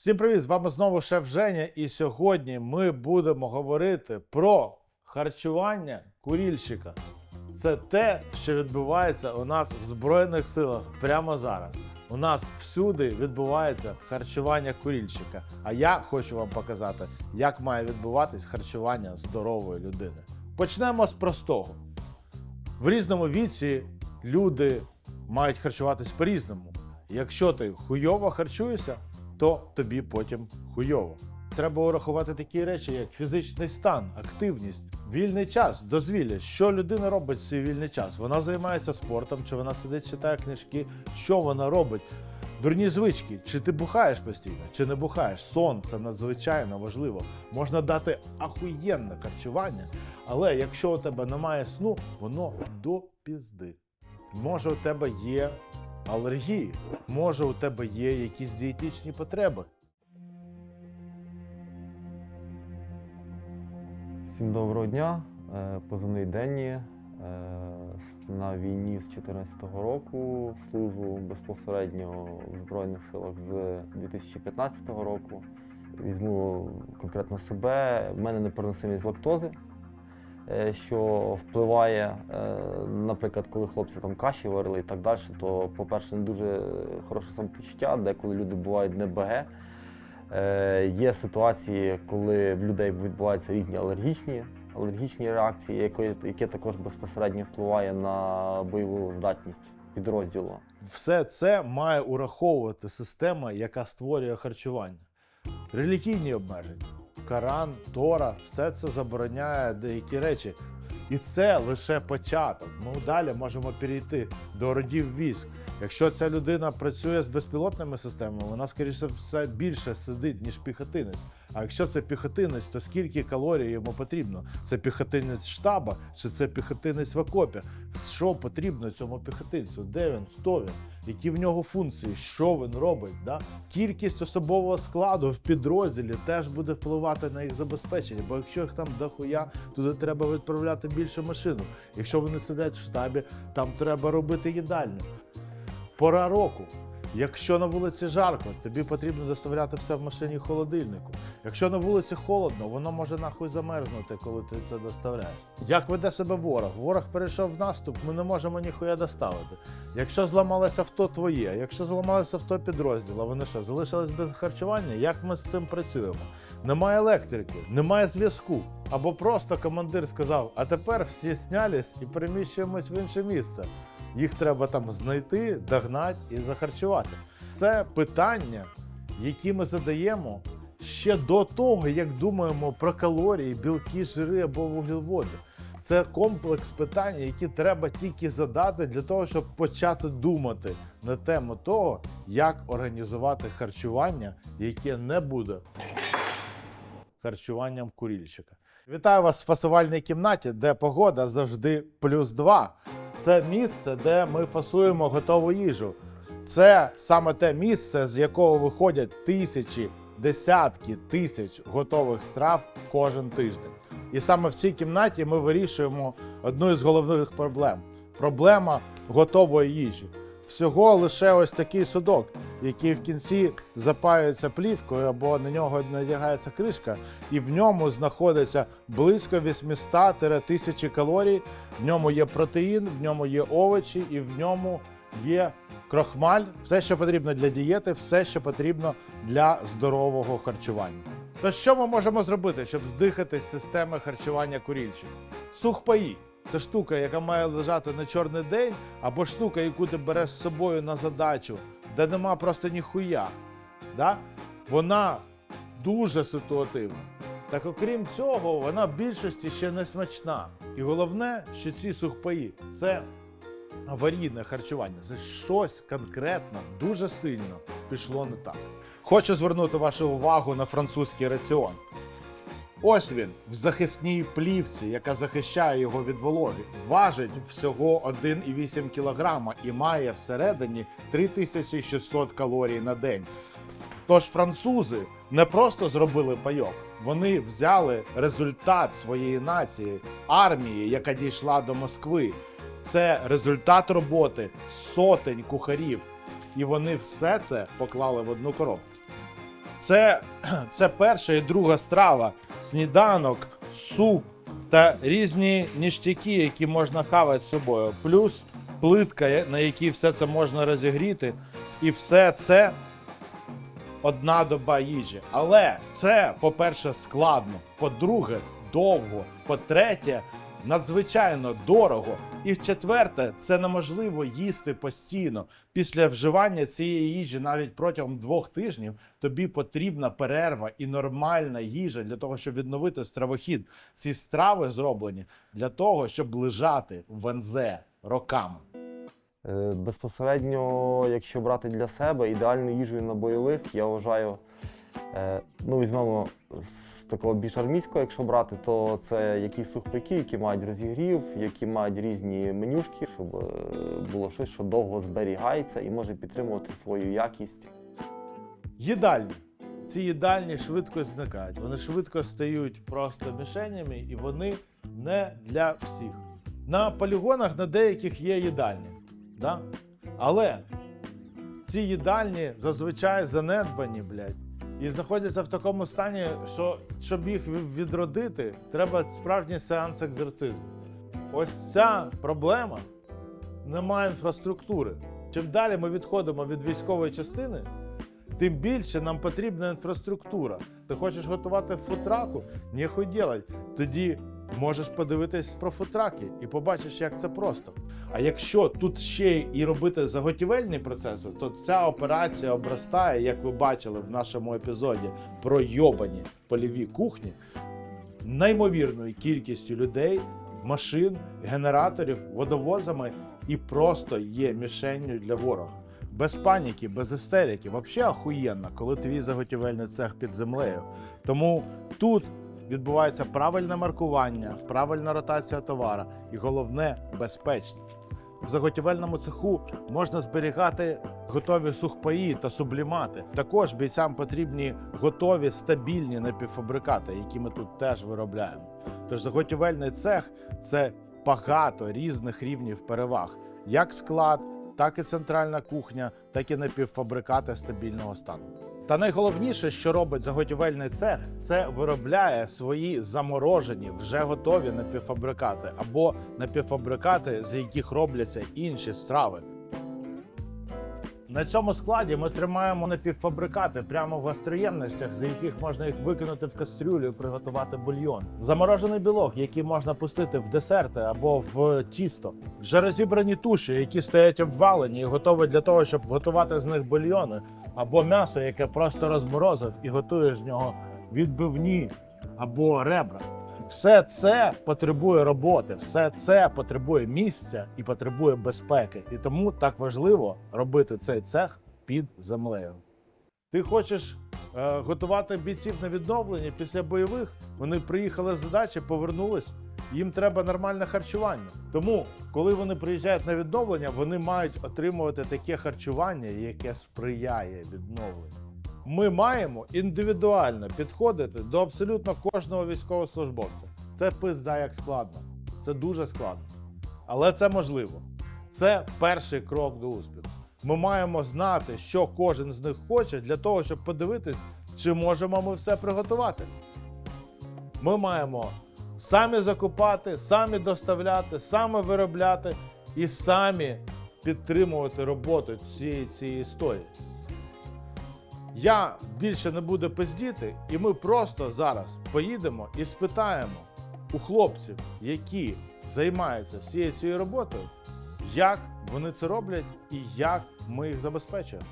Всім привіт! З вами знову шеф Женя, і сьогодні ми будемо говорити про харчування курільщика. Це те, що відбувається у нас в Збройних силах прямо зараз. У нас всюди відбувається харчування курільщика. А я хочу вам показати, як має відбуватись харчування здорової людини. Почнемо з простого. В різному віці люди мають харчуватись по-різному. Якщо ти хуйово харчуєшся, то тобі потім хуйово. Треба урахувати такі речі, як фізичний стан, активність, вільний час, дозвілля. Що людина робить в свій вільний час? Вона займається спортом, чи вона сидить, читає книжки, що вона робить? Дурні звички, чи ти бухаєш постійно, чи не бухаєш. Сон це надзвичайно важливо. Можна дати ахуєнне харчування, але якщо у тебе немає сну, воно до пізди. Може, у тебе є алергії, може, у тебе є якісь дієтичні потреби. Всім доброго дня. Е, Позивний Денні. Е, На війні з 2014 року служу безпосередньо в Збройних силах з 2015 року. Візьму конкретно себе. У мене непереносимість лактози, що впливає, е, наприклад, коли хлопці там каші варили і так далі, то, по-перше, не дуже хороше самопочуття, деколи люди бувають не БГ. Е, Є ситуації, коли в людей відбуваються різні алергічні, алергічні реакції, яке також безпосередньо впливає на бойову здатність підрозділу. Все це має ураховувати система, яка створює харчування. Релігійні обмеження, Коран, Тора, все це забороняє деякі речі. І це лише початок. Ми далі можемо перейти до родів військ. Якщо ця людина працює з безпілотними системами, вона, скоріше все, більше сидить, ніж піхотинець. А якщо це піхотинець, то скільки калорій йому потрібно? Це піхотинець штаба чи це піхотинець в окопі? Що потрібно цьому піхотинцю? Де він? Хто він? Які в нього функції? Що він робить? Да? Кількість особового складу в підрозділі теж буде впливати на їх забезпечення. Бо якщо їх там дохуя, туди треба відправляти більше машину. Якщо вони сидять в штабі, там треба робити їдальню. Пора року. Якщо на вулиці жарко, тобі потрібно доставляти все в машині холодильнику. Якщо на вулиці холодно, воно може нахуй замерзнути, коли ти це доставляєш. Як веде себе ворог? Ворог перейшов в наступ, ми не можемо ніхуя доставити. Якщо зламалося авто твоє, якщо зламалося авто підрозділу, вони що, залишились без харчування? Як ми з цим працюємо? Немає електрики, немає зв'язку. Або просто командир сказав: а тепер всі снялись і переміщуємось в інше місце. Їх треба там знайти, догнати і захарчувати. Це питання, які ми задаємо ще до того, як думаємо про калорії, білки, жири або вуглеводи. Це комплекс питань, які треба тільки задати для того, щоб почати думати на тему того, як організувати харчування, яке не буде харчуванням курільщика. Вітаю вас в фасувальній кімнаті, де погода завжди плюс 2. Це місце, де ми фасуємо готову їжу. Це саме те місце, з якого виходять тисячі, десятки тисяч готових страв кожен тиждень. І саме в цій кімнаті ми вирішуємо одну із головних проблем: проблема готової їжі. Всього лише ось такий судок, який в кінці запаюється плівкою або на нього надягається кришка, і в ньому знаходиться близько 800-1000 калорій. В ньому є протеїн, в ньому є овочі, і в ньому є крохмаль, все, що потрібно для дієти, все, що потрібно для здорового харчування. То що ми можемо зробити, щоб здихати з системи харчування курільчих? Сухпаї. Це штука, яка має лежати на чорний день, або штука, яку ти береш з собою на задачу, де нема просто ніхуя. Да? Вона дуже ситуативна. Так окрім цього, вона в більшості ще не смачна. І головне, що ці сухпаї це аварійне харчування. Це щось конкретно, дуже сильно пішло не так. Хочу звернути вашу увагу на французький раціон. Ось він в захисній плівці, яка захищає його від вологи. Важить всього 1,8 кг і має всередині 3600 калорій на день. Тож французи не просто зробили пайок, вони взяли результат своєї нації, армії, яка дійшла до Москви. Це результат роботи сотень кухарів. І вони все це поклали в одну коробку. Це, це перша і друга страва, сніданок, суп та різні ніштяки, які можна хавати з собою. Плюс плитка, на якій все це можна розігріти. І все це одна доба їжі. Але це, по-перше, складно. По-друге, довго. По-третє, надзвичайно дорого. І в-четверте, це неможливо їсти постійно. Після вживання цієї їжі навіть протягом двох тижнів тобі потрібна перерва і нормальна їжа для того, щоб відновити стравохід. Ці страви зроблені для того, щоб лежати в НЗ роками. Е, Безпосередньо, якщо брати для себе, ідеальною їжею на бойових, я вважаю, ну візьмемо з такого більш армійського, якщо брати, то це якісь сухпайки, які мають розігрів, які мають різні менюшки, щоб е, було щось, що довго зберігається і може підтримувати свою якість. Їдальні. Ці їдальні швидко зникають. Вони швидко стають просто мішенями, і вони не для всіх. На полігонах на деяких є їдальні. Да? Але ці їдальні зазвичай занедбані, блядь, і знаходяться в такому стані, що щоб їх відродити, треба справжній сеанс екзорцизму. Ось ця проблема немає інфраструктури. Чим далі ми відходимо від військової частини, тим більше нам потрібна інфраструктура. Ти хочеш готувати футраку? Ніхуй ділать. Тоді можеш подивитись про футраки і побачиш, як це просто. А якщо тут ще і робити заготівельні процеси, то ця операція обростає, як ви бачили в нашому епізоді про йобані польові кухні, неймовірною кількістю людей, машин, генераторів, водовозами і просто є мішенню для ворога. Без паніки, без істерики. Взагалі охуєнно, коли твій заготівельний цех під землею. Тому тут відбувається правильне маркування, правильна ротація товара і головне безпечно. В заготівельному цеху можна зберігати готові сухпаї та сублімати. Також бійцям потрібні готові стабільні напівфабрикати, які ми тут теж виробляємо. Тож заготівельний цех це багато різних рівнів переваг, як склад, так і центральна кухня, так і напівфабрикати стабільного стану. Та найголовніше, що робить заготівельний цех, це виробляє свої заморожені, вже готові напівфабрикати або напівфабрикати, з яких робляться інші страви. На цьому складі ми тримаємо напівфабрикати прямо в гастроємностях, з яких можна їх викинути в кастрюлю і приготувати бульйон. Заморожений білок, який можна пустити в десерти або в тісто. Вже розібрані туші, які стоять обвалені і готові для того, щоб готувати з них бульйони, або м'ясо, яке просто розморозив і готуєш з нього відбивні або ребра. Все це потребує роботи, все це потребує місця і потребує безпеки. І тому так важливо робити цей цех під землею. Ти хочеш е, готувати бійців на відновлення після бойових? Вони приїхали з задачі, повернулись. Їм треба нормальне харчування. Тому, коли вони приїжджають на відновлення, вони мають отримувати таке харчування, яке сприяє відновленню. Ми маємо індивідуально підходити до абсолютно кожного військовослужбовця. Це пизда як складно. Це дуже складно. Але це можливо. Це перший крок до успіху. Ми маємо знати, що кожен з них хоче, для того, щоб подивитись, чи можемо ми все приготувати. Ми маємо самі закупати, самі доставляти, самі виробляти і самі підтримувати роботу цієї, цієї історії. Я більше не буду пиздіти, і ми просто зараз поїдемо і спитаємо у хлопців, які займаються всією цією роботою, як вони це роблять і як ми їх забезпечуємо.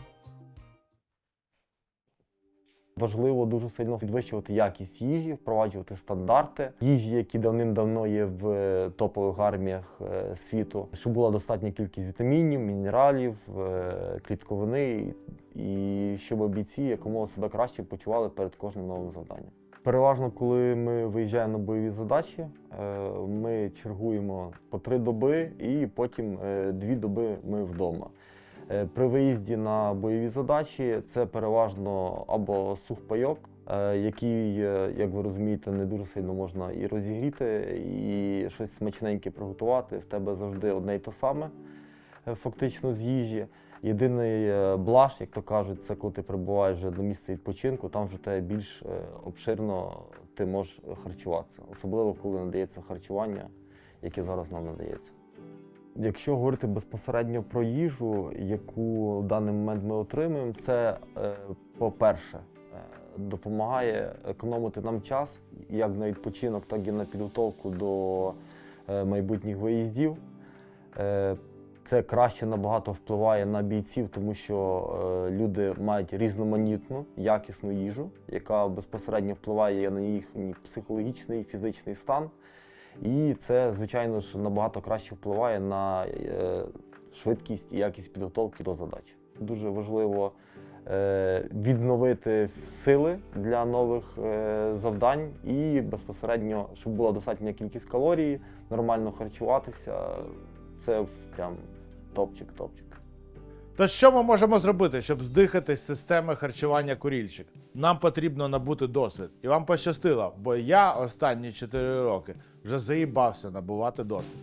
Важливо дуже сильно підвищувати якість їжі, впроваджувати стандарти їжі, які давним-давно є в е, топових арміях е, світу, щоб була достатня кількість вітамінів, мінералів, е, клітковини, і щоб бійці якомога себе краще почували перед кожним новим завданням. Переважно, коли ми виїжджаємо на бойові задачі, ми чергуємо по три доби, і потім дві доби ми вдома. Е, При виїзді на бойові задачі це переважно або сухпайок, е, який, е, як ви розумієте, не дуже сильно можна і розігріти, і щось смачненьке приготувати. В тебе завжди одне й те саме, фактично з їжі. Єдиний блаш, як то кажуть, це коли ти прибуваєш вже до місця відпочинку, там вже тебе більш обширно ти можеш харчуватися, особливо коли надається харчування, яке зараз нам надається. Якщо говорити безпосередньо про їжу, яку в даний момент ми отримуємо, це, е, по-перше, е, допомагає економити нам час як на відпочинок, так і на підготовку до е, майбутніх виїздів. Це краще набагато впливає на бійців, тому що люди мають різноманітну, якісну їжу, яка безпосередньо впливає на їхній психологічний і фізичний стан. І це, звичайно ж, набагато краще впливає на е, швидкість і якість підготовки до задач. Дуже важливо е, відновити сили для нових е, завдань і безпосередньо, щоб була достатня кількість калорій, нормально харчуватися. Це прям топчик-топчик. То що ми можемо зробити, щоб здихати з системи харчування курільщик? Нам потрібно набути досвід. І вам пощастило, бо я останні 4 роки вже заїбався набувати досвід.